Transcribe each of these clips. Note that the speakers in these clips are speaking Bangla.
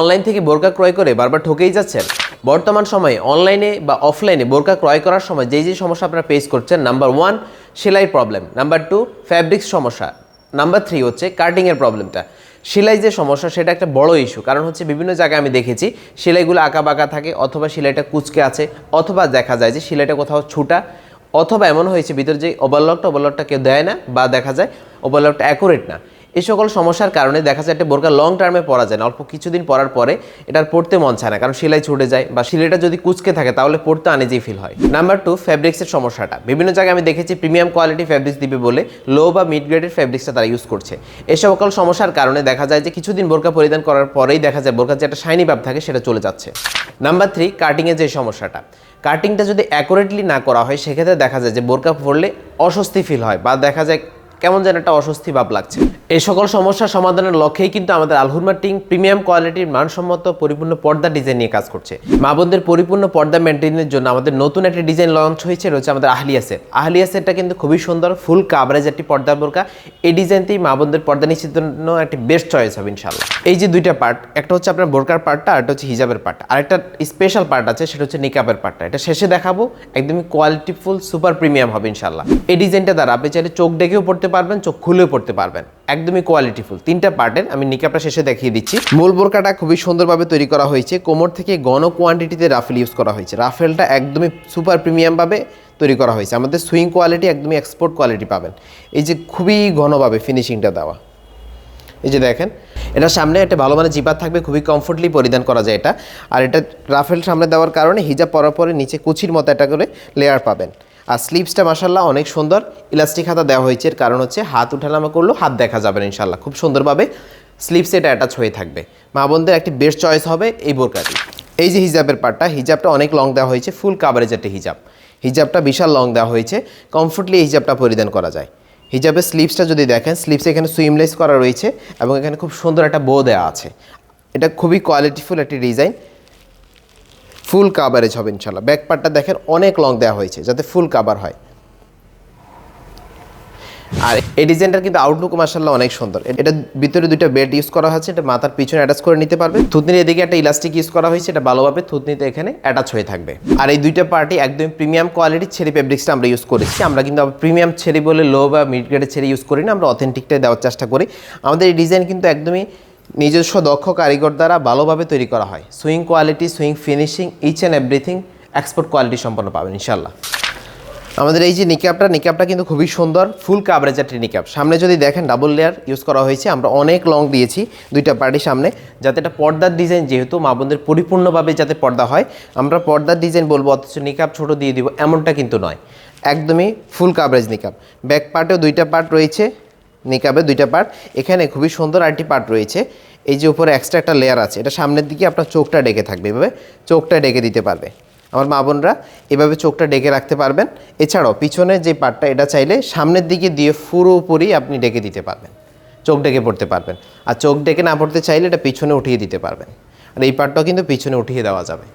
অনলাইন থেকে বোরকা ক্রয় করে বারবার ঠকেই যাচ্ছেন। বর্তমান সময়ে অনলাইনে বা অফলাইনে বোরকা ক্রয় করার সময় যেই যে সমস্যা আপনারা ফেস করছেন নাম্বার ওয়ান সেলাই প্রবলেম নাম্বার টু ফ্যাব্রিক্স সমস্যা নাম্বার থ্রি হচ্ছে কাটিংয়ের প্রবলেমটা সেলাই যে সমস্যা, সেটা একটা বড় ইস্যু কারণ হচ্ছে বিভিন্ন জায়গায় আমি দেখেছি, সেলাইগুলো আঁকা বাঁকা থাকে, অথবা সেলাইটা কুচকে আছে, অথবা দেখা যায় যে সেলাইটা কোথাও ছুটা, অথবা এমন হয়েছে ভিতরে যে ওভারলকটা ওভারলকটা কেউ দেয় না, বা দেখা যায় ওভারলকটা অ্যাকুরেট না। এই সকল সমস্যার কারণে দেখা যায় একটা বোরকা লং টার্মে পরা যায় না, অল্প কিছুদিন পরার পরে এটার পড়তে মন চায় না, কারণ সেলাই ছুটে যায় বা সেলাইটা যদি কুচকে থাকে তাহলে পড়তে আনেজেই ফিল হয়। নাম্বার টু ফ্যাব্রিক্সের সমস্যাটা। বিভিন্ন জায়গায় আমি দেখেছি প্রিমিয়াম কোয়ালিটি ফ্যাব্রিক্স দিবে বলে লো বা মিড গ্রেডের ফ্যাব্রিক্সটা তারা ইউজ করছে। এই সকল সমস্যার কারণে দেখা যায় যে কিছুদিন বোরকা পরিধান করার পরেই দেখা যায় বোরকার যে একটা শাইনি ভাব থাকে সেটা চলে যাচ্ছে। নাম্বার থ্রি কাটিংয়ের যে সমস্যাটা। কাটিংটা যদি অ্যাকুরেটলি না করা হয়, সেক্ষেত্রে দেখা যায় যে বোরকা পরলে অস্বস্তি ফিল হয় বা দেখা যায় কেমন যেন একটা অস্বস্তি ভাব লাগছে। এই সকল সমস্যার সমাধানের লক্ষ্যেই কিন্তু আমাদের আলহুরমা টিং প্রিমিয়াম কোয়ালিটির মানসম্মত পরিপূর্ণ পর্দা ডিজাইন নিয়ে কাজ করছে। মা বোনদের পরিপূর্ণ পর্দা মেনটেনের জন্য আমাদের নতুন একটা ডিজাইন লঞ্চ হয়েছে, রয়েছে আমাদের আহলিয়া সেট। আহলিয়া সেটটা কিন্তু খুবই সুন্দর, ফুল কাভারেজ একটি পর্দা বোরকা। এই ডিজাইনতেই মা বোনদের পর্দা নিশ্চিত জন্য একটি বেস্ট চয়েস হবে ইনশাল্লাহ এই যে দুইটা পার্ট একটা হচ্ছে আপনার বোরকার পার্টটা আর একটা হচ্ছে হিজাবের পার্ট আর একটা স্পেশাল পার্ট আছে, সেটা হচ্ছে নিকাবের পার্টটা এটা শেষে দেখাবো, একদমই কোয়ালিটিফুল সুপার প্রিমিয়াম হবে ইনশাল্লাহ এই ডিজাইনটা দ্বারা আপনি চাইলে চোখ ডেকেও পড়তে পারবেন, চোখ খুলেও পড়তে পারবেন। একদমই কোয়ালিটিফুল তিনটা পার্টের আমি নিকাপটা শেষে দেখিয়ে দিচ্ছি। মূল বোরকাটা খুবই সুন্দরভাবে তৈরি করা হয়েছে। কোমর থেকে ঘন কোয়ান্টিটিতে রাফেল ইউজ করা হয়েছে। রাফেলটা একদমই সুপার প্রিমিয়ামভাবে তৈরি করা হয়েছে। আমাদের সুইং কোয়ালিটি একদমই এক্সপোর্ট কোয়ালিটি পাবেন। এই যে খুবই ঘনভাবে ফিনিশিংটা দেওয়া। এই যে দেখেন, এটা সামনে একটা ভালো মানে জিপার থাকবে, খুবই কমফোর্টলি পরিধান করা যায় এটা। আর এটা রাফেল সামনে দেওয়ার কারণে হিজাব পরার পরে নিচে কুচির মতো একটা করে লেয়ার পাবেন। আর স্লিপসটা মাসাল্লাহ অনেক সুন্দর। ইলাস্টিক হাতা দেওয়া হয়েছে, এর কারণ হচ্ছে হাত উঠানামা করলেও হাত দেখা যাবে ইনশাল্লাহ খুব সুন্দরভাবে স্লিপসে এটা অ্যাটাচ হয়ে থাকবে। মা বোনদের একটি বেস্ট চয়েস হবে এই বোরকাটি। এই যে হিজাবের পার্টটা হিজাবটা অনেক লং দেওয়া হয়েছে ফুল কাভারেজ একটা হিজাব। হিজাবটা বিশাল লং দেওয়া হয়েছে কমফোর্টলি এই হিজাবটা পরিধান করা যায়। হিজাবের স্লিপসটা যদি দেখেন স্লিপসে এখানে সুইমলেস করা রয়েছে এবং এখানে খুব সুন্দর একটা বো দেওয়া আছে। এটা খুবই কোয়ালিটিফুল একটি ডিজাইন ফুল কাভারেজ হবে ইনশাল্লাহ ব্যাক পার্টটা দেখেন অনেক লং দেওয়া হয়েছে, যাতে ফুল কাভার হয়। আর এই ডিজাইনটার কিন্তু আউটলুক মার্শাল্লাহ অনেক সুন্দর। এটা ভিতরে দুইটা বেড ইউজ করা হয়েছে, এটা মাথার পিছনে অ্যাটাচ করে নিতে পারবে। থুতনির এদিকে একটা ইলাস্টিক ইউজ করা হয়েছে, এটা ভালোভাবে থুতনিতে এখানে অ্যাটাচ হয়ে থাকবে। আর এই দুইটা পার্টি একদম প্রিমিয়াম কোয়ালিটির ছেড়ি ফেব্রিক্সটা আমরা ইউজ করেছি। আমরা কিন্তু প্রিমিয়াম ছেড়ি বলে লো বা মিড গ্রেডের ছেড়ি ইউজ করি না, আমরা অথেন্টিকটাই দেওয়ার চেষ্টা করি। আমাদের এই ডিজাইন কিন্তু একদমই নিজস্ব দক্ষ কারিগর দ্বারা ভালোভাবে তৈরি করা হয়। Sewing quality sewing finishing each and everything export quality সম্পন্ন পাবেন ইনশাল্লাহ আমাদের এই যে নিকাপটা নিকাপটা কিন্তু খুবই সুন্দর ফুল কাভারেজ একটি নিকাপ। সামনে যদি দেখেন ডাবল লেয়ার ইউজ করা হয়েছে, আমরা অনেক লং দিয়েছি দুইটা পার্টির সামনে, যাতে এটা পর্দার ডিজাইন যেহেতু মা বোনদের পরিপূর্ণভাবে যাতে পর্দা হয়, আমরা পর্দার ডিজাইন বলব, অথচ নিকাপ ছোট দিয়ে দিব, এমনটা কিন্তু নয়। একদমই ফুল কাভারেজ নিকাপ। ব্যাক পার্টেও দুইটা পার্ট রয়েছে নিকাবে দুইটা পার্ট এখানে খুবই সুন্দর আরেকটি পার্ট রয়েছে। এই যে উপরে এক্সট্রা একটা লেয়ার আছে, এটা সামনের দিকে আপনার চোখটা ডেকে থাকবে, এভাবে চোখটা ডেকে দিতে পারবে। আমার মা বোনরা এভাবে চোখটা ডেকে রাখতে পারবেন। এছাড়াও পিছনের যে পার্টটা এটা চাইলে সামনের দিকে দিয়ে পুরোপুরি আপনি ডেকে দিতে পারবেন। চোখ ডেকে পড়তে পারবেন। আর চোখ ডেকে না পড়তে চাইলে এটা পিছনে উঠিয়ে দিতে পারবেন। আর এই পার্টটাও কিন্তু পিছনে উঠিয়ে দেওয়া যাবে।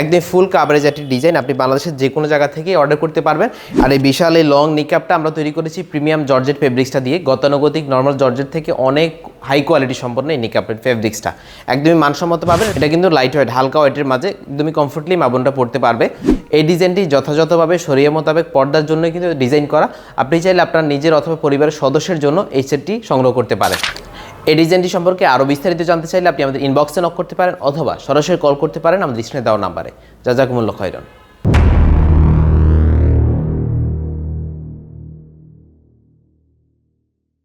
একদম ফুল কাভারেজ একটি ডিজাইন আপনি বাংলাদেশের যে কোনো জায়গা থেকে অর্ডার করতে পারবেন। আর এই বিশাল এই লং নিকাপটা আমরা তৈরি করেছি প্রিমিয়াম জর্জেট ফেব্রিক্সটা দিয়ে। গতানুগতিক নর্মাল জর্জেট থেকে অনেক হাই কোয়ালিটি সম্পন্ন এই নিকাপের ফেব্রিক্সটা একদমই মানসম্মত পাবেন, এটা কিন্তু লাইট ওয়েট হালকা ওয়েটের মাঝে একদমই কমফোর্টলি মাবনটা পড়তে পারবে। এই ডিজাইনটি যথাযথভাবে সরিয়ে মোতাবেক পর্দার জন্য কিন্তু ডিজাইন করা। আপনি চাইলে আপনার নিজের অথবা পরিবারের সদস্যের জন্য এই সেটটি সংগ্রহ করতে পারেন। এই ডিজাইনটি সম্পর্কে আরও বিস্তারিত জানতে চাইলে আপনি আমাদের ইনবক্সে নক করতে পারেন অথবা সরাসরি কল করতে পারেন আমাদের স্ক্রিনে দেওয়া নাম্বারে। যা যাকুমুল্ল খয়রন।